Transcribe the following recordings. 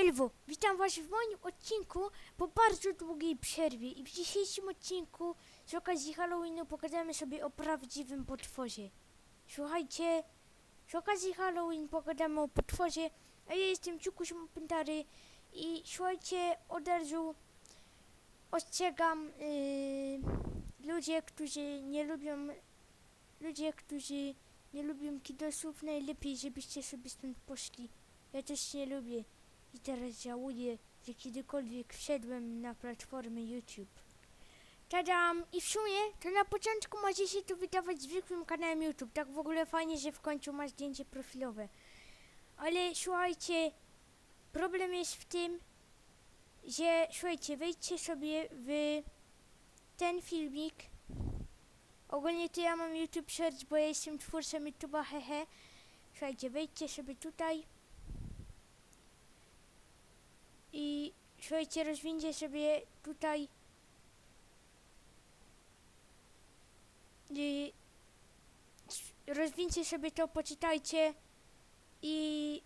Elwo, witam Was w moim odcinku po bardzo długiej przerwie i w dzisiejszym odcinku z okazji Halloweenu pogadamy sobie o prawdziwym potworze. Słuchajcie, z okazji Halloween pogadamy o potworze, a ja jestem Ciukuś Pętary i słuchajcie, od razu ostrzegam yy, ludzie, którzy nie lubią ludzie, którzy nie lubią kidosów, najlepiej żebyście sobie stąd poszli. Ja też nie lubię i teraz żałuję, że kiedykolwiek wszedłem na platformę YouTube. Tadam! I w sumie to na początku może się to wydawać zwykłym kanałem YouTube. Tak w ogóle fajnie, że w końcu ma zdjęcie profilowe. Ale słuchajcie, problem jest w tym, że słuchajcie, wejdźcie sobie w ten filmik. Ogólnie to ja mam YouTube Search, bo ja jestem twórcą YouTube'a, hehe. Słuchajcie, wejdźcie sobie tutaj. I słuchajcie, rozwincie sobie tutaj i rozwincie sobie to, poczytajcie i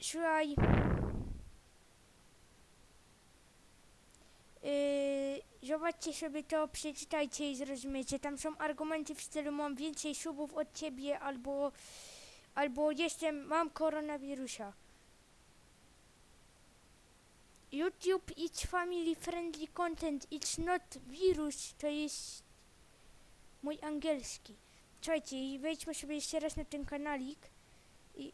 słuchaj yy, zobaczcie sobie to, przeczytajcie i zrozumiecie. Tam są argumenty w stylu mam więcej subów od ciebie albo albo jestem, mam koronawirusa. YouTube it's family friendly content, it's not virus, to jest mój angielski. Słuchajcie, wejdźmy sobie jeszcze raz na ten kanalik i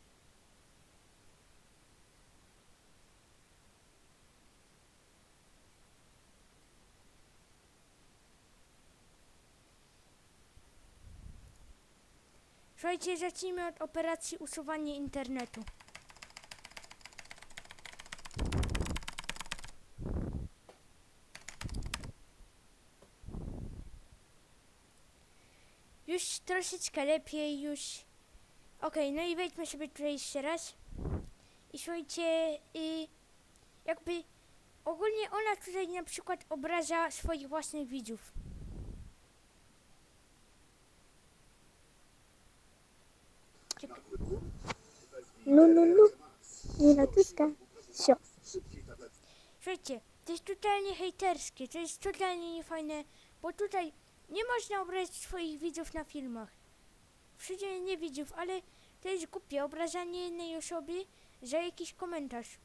Słuchajcie, zacznijmy od operacji usuwanie internetu. Już troszeczkę lepiej, już. Okej, no i wejdźmy sobie tutaj jeszcze raz. I słuchajcie, y, jakby ogólnie ona tutaj na przykład obraża swoich własnych widzów. Czekaj. No, no, no. Nie naciska. Sio. Słuchajcie, to jest totalnie hejterskie, to jest totalnie niefajne, bo tutaj nie można obrazić swoich widzów na filmach. Wszędzie nie widzów, ale to jest głupie, obrażanie jednej osoby za jakiś komentarz.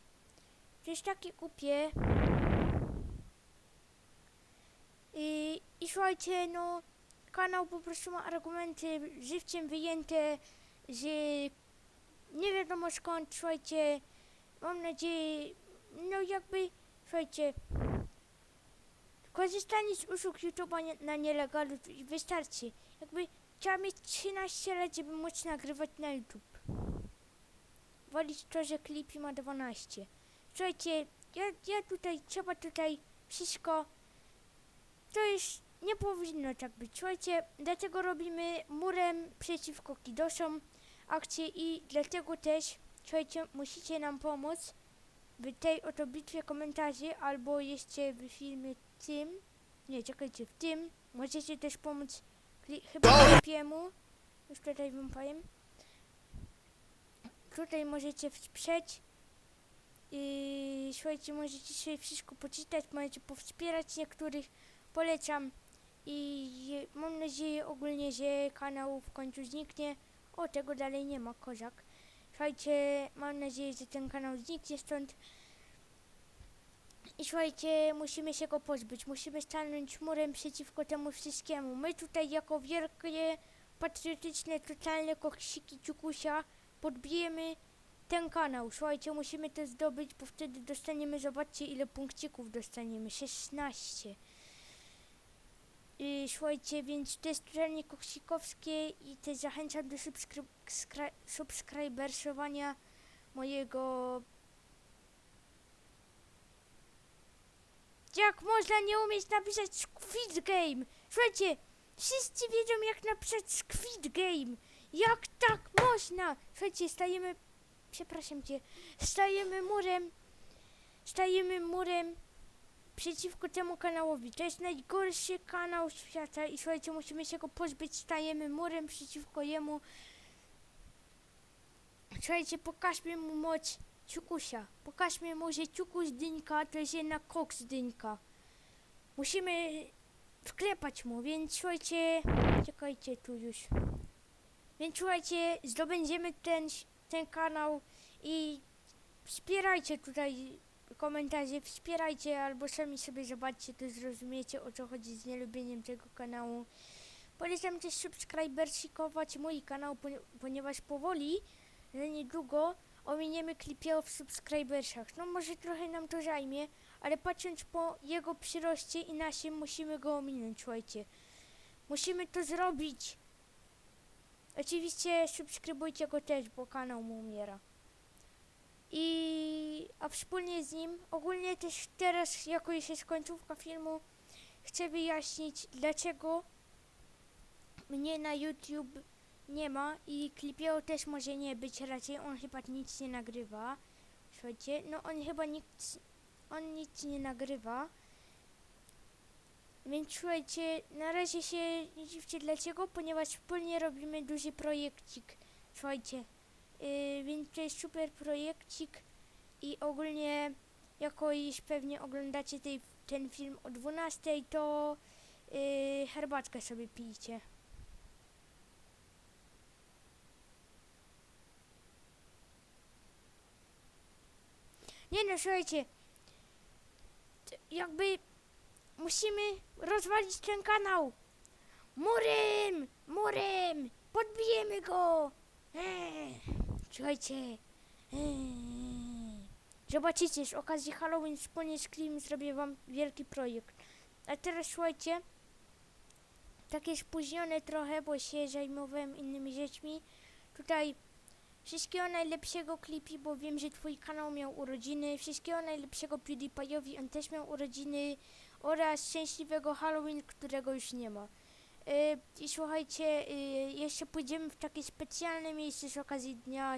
To jest takie głupie. I, I słuchajcie, no, kanał po prostu ma argumenty żywciem wyjęte z nie wiadomo skąd, słuchajcie, mam nadzieję, no jakby, słuchajcie, korzystanie z usług YouTube'a nie- na nielegalu wystarczy. Jakby trzeba mieć 13 lat, żeby móc nagrywać na YouTube. Wolić to, że klipi ma 12. Słuchajcie, ja, ja tutaj, trzeba tutaj wszystko, to jest, nie powinno tak być. Słuchajcie, dlatego robimy murem przeciwko kidosom akcję i dlatego też, słuchajcie, musicie nam pomóc w tej oto bitwie komentarzy albo jeszcze w filmie tym, nie, czekajcie, w tym możecie też pomóc kli- chyba klipiemu, już tutaj wam powiem. Tutaj możecie wsprzeć i słuchajcie, możecie sobie wszystko poczytać, możecie powspierać niektórych, polecam i mam nadzieję ogólnie, że kanał w końcu zniknie. O, tego dalej nie ma, kozak. Słuchajcie, mam nadzieję, że ten kanał zniknie stąd. I słuchajcie, musimy się go pozbyć. Musimy stanąć murem przeciwko temu wszystkiemu. My tutaj jako wielkie, patriotyczne, totalne koksiki ciukusia podbijemy ten kanał. Słuchajcie, musimy to zdobyć, bo wtedy dostaniemy, zobaczcie ile punkcików dostaniemy. 16. I słuchajcie, więc to jest totalnie koksikowskie i też zachęcam do subskryb mojego... Jak można nie umieć napisać Squid Game? Słuchajcie, wszyscy wiedzą jak napisać Squid Game. Jak tak można? Słuchajcie, stajemy... Przepraszam cię. Stajemy murem. Stajemy murem przeciwko temu kanałowi. To jest najgorszy kanał świata i słuchajcie, musimy się go pozbyć, stajemy murem przeciwko jemu. Słuchajcie, pokażmy mu moc Ciukusia. Pokażmy może ciukuś dynka, to jest jednak koks dynka. Musimy wklepać mu, więc słuchajcie, czekajcie tu już. Więc słuchajcie, zdobędziemy ten, ten kanał i wspierajcie tutaj komentarze, wspierajcie albo sami sobie zobaczcie, to zrozumiecie o co chodzi z nielubieniem tego kanału. Polecam też subskrybersikować mój kanał, poni- ponieważ powoli, że niedługo ominiemy klipie w subskrybersach. No może trochę nam to zajmie, ale patrząc po jego przyroście i naszym musimy go ominąć, słuchajcie. Musimy to zrobić. Oczywiście subskrybujcie go też, bo kanał mu umiera. I a wspólnie z nim, ogólnie też teraz, jako już jest końcówka filmu, chcę wyjaśnić, dlaczego mnie na YouTube nie ma i Klipio też może nie być, raczej on chyba nic nie nagrywa. Słuchajcie, no on chyba nic, on nic nie nagrywa. Więc słuchajcie, na razie się nie dziwcie dlaczego, ponieważ wspólnie robimy duży projekcik. Słuchajcie, yy, więc to jest super projekcik i ogólnie jako już pewnie oglądacie tej, ten film o 12, to yy, herbatkę sobie pijcie. Nie no, słuchajcie, jakby musimy rozwalić ten kanał. Murem, murem, podbijemy go. Eee, słuchajcie, eee. zobaczycie, z okazji Halloween wspólnie z Klim zrobię wam wielki projekt. A teraz słuchajcie, takie spóźnione trochę, bo się zajmowałem innymi rzeczmi. Tutaj Wszystkiego najlepszego Clippy, bo wiem, że twój kanał miał urodziny. Wszystkiego najlepszego PewDiePie'owi, on też miał urodziny. Oraz szczęśliwego Halloween, którego już nie ma. Yy, I słuchajcie, yy, jeszcze pójdziemy w takie specjalne miejsce z okazji Dnia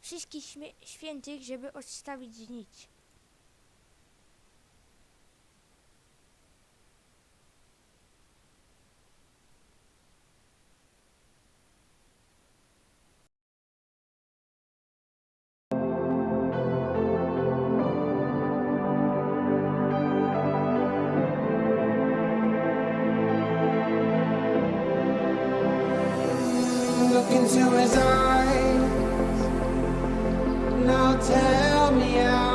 Wszystkich Świętych, żeby odstawić nić. into his eyes. Now tell me how.